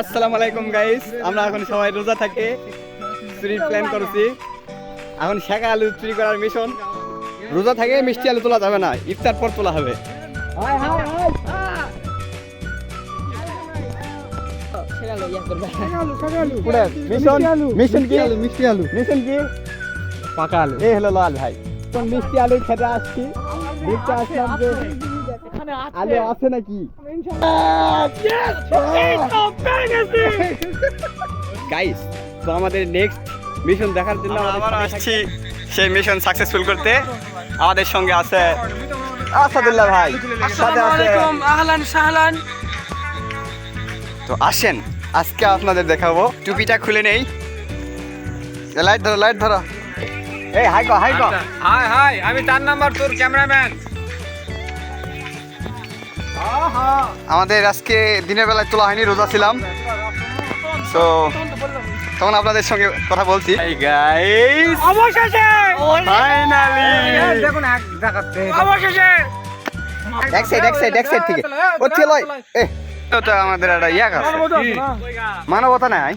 আসসালামু আলাইকুম গাইস আমরা এখন সবাই রোজা থাকে চুরির প্ল্যান করছি। এখন শেখা আলু চুরি করার মিশন রোজা থাকে মিষ্টি আলু তোলা যাবে না ইফতার পর তোলা হবে। মিশন মিশন কি? মিষ্টি আলু। মিশন কি? পাকা আলু। এই হলো লাল ভাই। কোন মিষ্টি আলু খেতে আসছি। দেখতে আসলাম যে আলু আছে নাকি? গাইস তো আমাদের নেক্সট মিশন দেখার জন্য আবার আসছি। সেই মিশন সাকসেসফুল করতে। আমাদের সঙ্গে আছে আসাদুল্লাহ ভাই। সাথে আছে আহলান সাহলান। তো আসেন আজকে আপনাদের দেখাবো। টুপিটা খুলে নেই। লাইট ধরো লাইট ধরো। এই হাই কো হাই কো। হাই হাই আমি তার নাম্বার তোর ক্যামেরাম্যান। আমাদের আজকে দিনের বেলায় তোলা হয়নি রোজা ছিলাম। তো তখন আপনাদের সঙ্গে কথা বলছি। অবশেষে! এক অবশেষে! এক সাইড এক সাইড এক সাইড থেকে। ও চল। এ তো তো আমাদের একটা ইয়া আছে মানবতা নাই।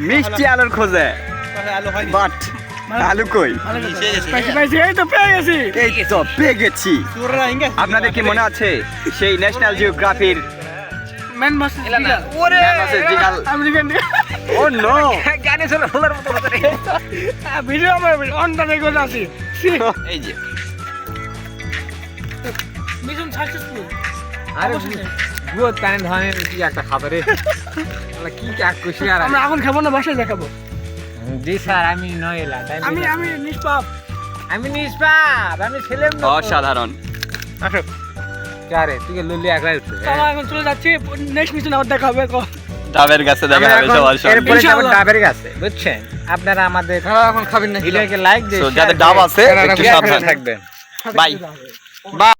মিষ্টি আলুর খোঁজে। বাট। আলু কই? এই তো পেয়ে গেছি। আপনাদের কি মনে আছে সেই ন্যাশনাল জিওগ্রাফির একটা খাবারে। কি কি খুশি আর আমরা এখন খাব না বাসায় দেখাবো। জি স্যার আমি আমি আমি নিষ্পাপ। আমি নিষ্পাপ আমি ছেলেম না অসাধারণ। তুই লুলি এখন চলে যাচ্ছি নেক্সট মিশন আবার দেখা হবে ডাবের গাছে দেখা হবে সবার সঙ্গে। এরপরে যাব ডাবের কাছে বুঝছেন? আপনারা আমাদের এখন খাবেন না ভিডিওকে লাইক যাদের ডাব আছে, একটু সাবধানে। থাকবেন। Bye bye